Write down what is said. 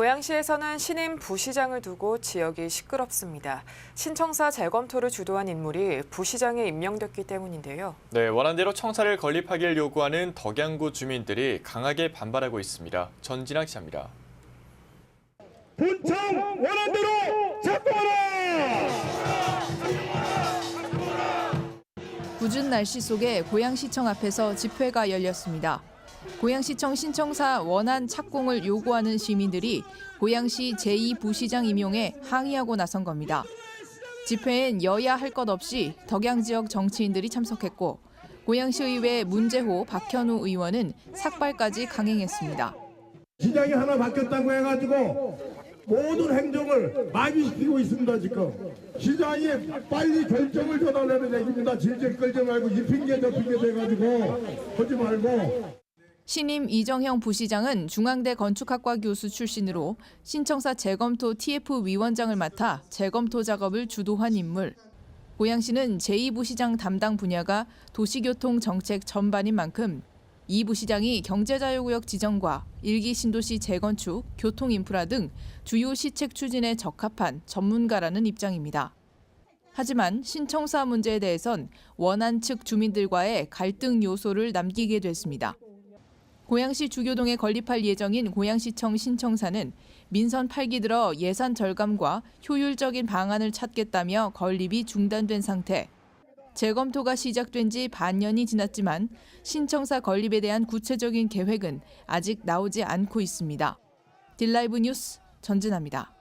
고양시에서는 신임 부시장을 두고 지역이 시끄럽습니다. 신청사 재검토를 주도한 인물이 부시장에 임명됐기 때문인데요. 네, 원안대로 청사를 건립하기를 요구하는 덕양구 주민들이 강하게 반발하고 있습니다. 전진아 기자입니다. 본청 원안대로 작동하라! 궂은 날씨 속에 고양시청 앞에서 집회가 열렸습니다. 고양시청 신청사 원안 착공을 요구하는 시민들이 고양시 제2부시장 임용에 항의하고 나선 겁니다. 집회엔 여야 할 것 없이 덕양 지역 정치인들이 참석했고 고양시의회 문재호 박현우 의원은 삭발까지 강행했습니다. 시장이 하나 바뀌었다고 해가지고 모든 행정을 마비시키고 있습니다 지금 시장이 빨리 결정을 전하려는 얘기입니다 질질 끌지 말고 이 핑계 저 핑계 대가지고 하지 말고 신임 이정형 부시장은 중앙대 건축학과 교수 출신으로 신청사 재검토 TF 위원장을 맡아 재검토 작업을 주도한 인물. 고양시는 제2부시장 담당 분야가 도시교통 정책 전반인 만큼 이 부시장이 경제자유구역 지정과 일기 신도시 재건축, 교통인프라 등 주요 시책 추진에 적합한 전문가라는 입장입니다. 하지만 신청사 문제에 대해선 원안 측 주민들과의 갈등 요소를 남기게 됐습니다. 고양시 주교동에 건립할 예정인 고양시청 신청사는 민선 8기 들어 예산 절감과 효율적인 방안을 찾겠다며 건립이 중단된 상태. 재검토가 시작된 지 반년이 지났지만 신청사 건립에 대한 구체적인 계획은 아직 나오지 않고 있습니다. 딜라이브 뉴스 전진합니다.